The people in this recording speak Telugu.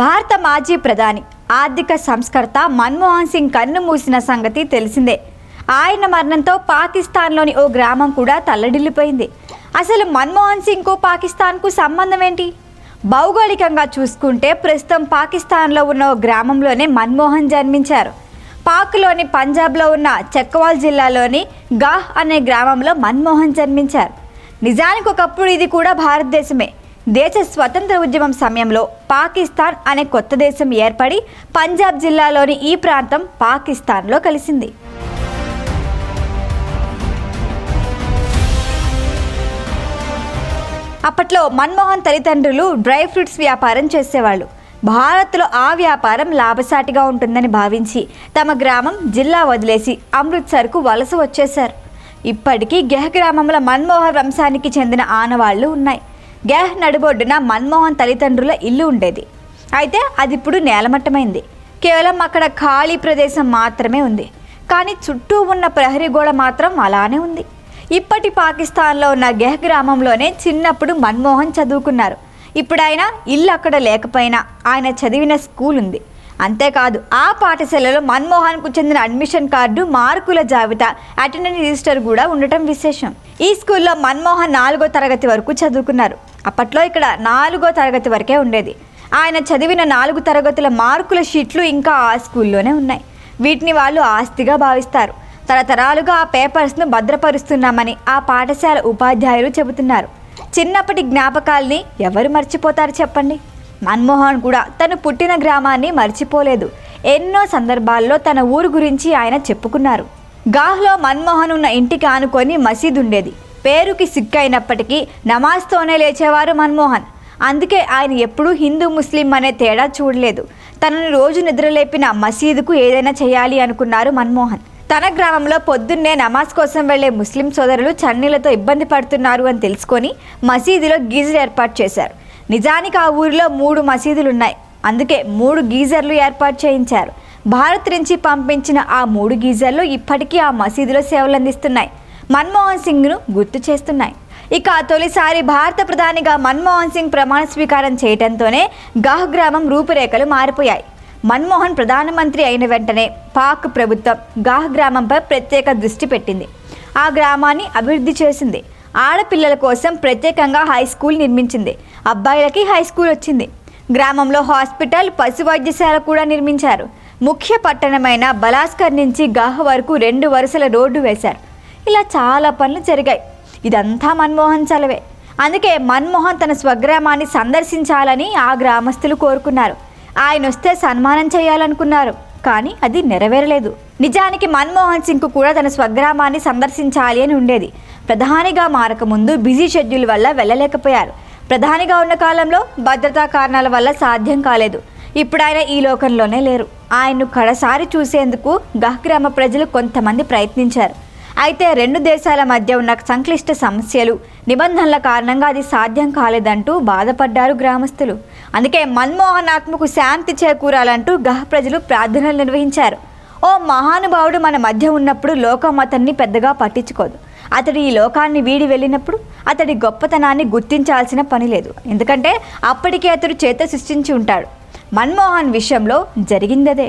భారత మాజీ ప్రధాని ఆర్థిక సంస్కర్త మన్మోహన్ సింగ్ కన్ను మూసిన సంగతి తెలిసిందే. ఆయన మరణంతో పాకిస్తాన్లోని ఓ గ్రామం కూడా తల్లడిల్లిపోయింది. అసలు మన్మోహన్ సింగ్కు పాకిస్తాన్కు సంబంధం ఏంటి? భౌగోళికంగా చూసుకుంటే ప్రస్తుతం పాకిస్తాన్లో ఉన్న ఓ గ్రామంలోనే మన్మోహన్ జన్మించారు. పాక్లోని పంజాబ్లో ఉన్న చెక్కవాల్ జిల్లాలోని గాహ్ అనే గ్రామంలో మన్మోహన్ జన్మించారు. నిజానికి ఒకప్పుడు ఇది కూడా భారతదేశమే. దేశ స్వతంత్ర ఉద్యమం సమయంలో పాకిస్తాన్ అనే కొత్త దేశం ఏర్పడి పంజాబ్ జిల్లాలోని ఈ ప్రాంతం పాకిస్తాన్లో కలిసింది. అప్పట్లో మన్మోహన్ తల్లిదండ్రులు డ్రై ఫ్రూట్స్ వ్యాపారం చేసేవాళ్ళు. భారత్లో ఆ వ్యాపారం లాభసాటిగా ఉంటుందని భావించి తమ గ్రామం జిల్లా వదిలేసి అమృత్సర్కు వలస వచ్చేశారు. ఇప్పటికీ గెహ్ గ్రామంలో మన్మోహన్ వంశానికి చెందిన ఆనవాళ్ళు ఉన్నాయి. గెహ్ నడిబొడ్డున మన్మోహన్ తల్లిదండ్రుల ఇల్లు ఉండేది. అయితే అది ఇప్పుడు నేలమట్టమైంది. కేవలం అక్కడ ఖాళీ ప్రదేశం మాత్రమే ఉంది. కానీ చుట్టూ ఉన్న ప్రహరీ గోడ మాత్రం అలానే ఉంది. ఇప్పటి పాకిస్తాన్లో ఉన్న గెహ్ గ్రామంలోనే చిన్నప్పుడు మన్మోహన్ చదువుకున్నారు. ఇప్పుడు ఆయన ఇల్లు అక్కడ లేకపోయినా ఆయన చదివిన స్కూల్ ఉంది. అంతేకాదు ఆ పాఠశాలలో మన్మోహన్కు చెందిన అడ్మిషన్ కార్డు మార్కుల జాబితా అటెండెన్స్ రిజిస్టర్ కూడా ఉండటం విశేషం. ఈ స్కూల్లో మన్మోహన్ నాలుగో తరగతి వరకు చదువుకున్నారు. అప్పట్లో ఇక్కడ నాలుగో తరగతి వరకే ఉండేది. ఆయన చదివిన నాలుగు తరగతుల మార్కుల షీట్లు ఇంకా ఆ స్కూల్లోనే ఉన్నాయి. వీటిని వాళ్ళు ఆస్తిగా భావిస్తారు. తరతరాలుగా ఆ పేపర్స్ను భద్రపరుస్తున్నామని ఆ పాఠశాల ఉపాధ్యాయులు చెబుతున్నారు. చిన్నప్పటి జ్ఞాపకాల్ని ఎవరు మర్చిపోతారు చెప్పండి? మన్మోహన్ కూడా తను పుట్టిన గ్రామాన్ని మర్చిపోలేదు. ఎన్నో సందర్భాల్లో తన ఊరు గురించి ఆయన చెప్పుకున్నారు. గాహ్లో మన్మోహన్ ఉన్న ఇంటికి ఆనుకొని మసీదు ఉండేది పేరుకి సిక్కైనప్పటికీ నమాజ్తోనే లేచేవారు మన్మోహన్. అందుకే ఆయన ఎప్పుడూ హిందూ ముస్లిం అనే తేడా చూడలేదు. తనను రోజు నిద్రలేపిన మసీదుకు ఏదైనా చేయాలి అనుకున్నారు మన్మోహన్. తన గ్రామంలో పొద్దున్నే నమాజ్ కోసం వెళ్ళే ముస్లిం సోదరులు చన్నీలతో ఇబ్బంది పడుతున్నారు అని తెలుసుకొని మసీదులో గీజర్ ఏర్పాటు చేశారు. నిజానికి ఆ ఊరిలో మూడు మసీదులున్నాయి. అందుకే మూడు గీజర్లు ఏర్పాటు చేయించారు. భారత్ నుంచి పంపించిన ఆ మూడు గీజర్లు ఇప్పటికీ ఆ మసీదులో సేవలు అందిస్తున్నాయి మన్మోహన్ సింగ్ను గుర్తు చేస్తున్నాయి. ఇక తొలిసారి భారత ప్రధానిగా మన్మోహన్ సింగ్ ప్రమాణ స్వీకారం చేయడంతోనే గాహ్ గ్రామం రూపురేఖలు మారిపోయాయి. మన్మోహన్ ప్రధానమంత్రి అయిన వెంటనే పాక్ ప్రభుత్వం గాహ్ గ్రామంపై ప్రత్యేక దృష్టి పెట్టింది. ఆ గ్రామాన్ని అభివృద్ధి చేసింది. ఆడపిల్లల కోసం ప్రత్యేకంగా హై స్కూల్ నిర్మించింది. అబ్బాయిలకి హై స్కూల్ వచ్చింది. గ్రామంలో హాస్పిటల్ పశు వైద్యశాల కూడా నిర్మించారు. ముఖ్య పట్టణమైన బలాస్కర్ నుంచి గాహ్ వరకు రెండు వరుసల రోడ్డు వేశారు. ఇలా చాలా పనులు జరిగాయి. ఇదంతా మన్మోహన్ చలవే. అందుకే మన్మోహన్ తన స్వగ్రామాన్ని సందర్శించాలని ఆ గ్రామస్తులు కోరుకున్నారు. ఆయన వస్తే సన్మానం చేయాలనుకున్నారు కానీ అది నెరవేరలేదు. నిజానికి మన్మోహన్ సింగ్ కూడా తన స్వగ్రామాన్ని సందర్శించాలి అని ఉండేది. ప్రధానిగా మారకముందు బిజీ షెడ్యూల్ వల్ల వెళ్ళలేకపోయారు. ప్రధానిగా ఉన్న కాలంలో భద్రతా కారణాల వల్ల సాధ్యం కాలేదు. ఇప్పుడు ఆయన ఈ లోకంలోనే లేరు. ఆయన్ను కడసారి చూసేందుకు గహ్గ్రామ ప్రజలు కొంతమంది ప్రయత్నించారు. అయితే రెండు దేశాల మధ్య ఉన్న సంక్లిష్ట సమస్యలు నిబంధనల కారణంగా అది సాధ్యం కాలేదంటూ బాధపడ్డారు గ్రామస్తులు. అందుకే మన్మోహన్ ఆత్మకు శాంతి చేకూరాలంటూ గహ ప్రజలు ప్రార్థనలు నిర్వహించారు. ఓ మహానుభావుడు మన మధ్య ఉన్నప్పుడు లోకం అతన్ని పెద్దగా పట్టించుకోదు. అతడు ఈ లోకాన్ని వీడి వెళ్ళినప్పుడు అతడి గొప్పతనాన్ని గుర్తించాల్సిన పని లేదు. ఎందుకంటే అప్పటికే అతడు చేత సృష్టించి ఉంటాడు. మన్మోహన్ విషయంలో జరిగిందదే.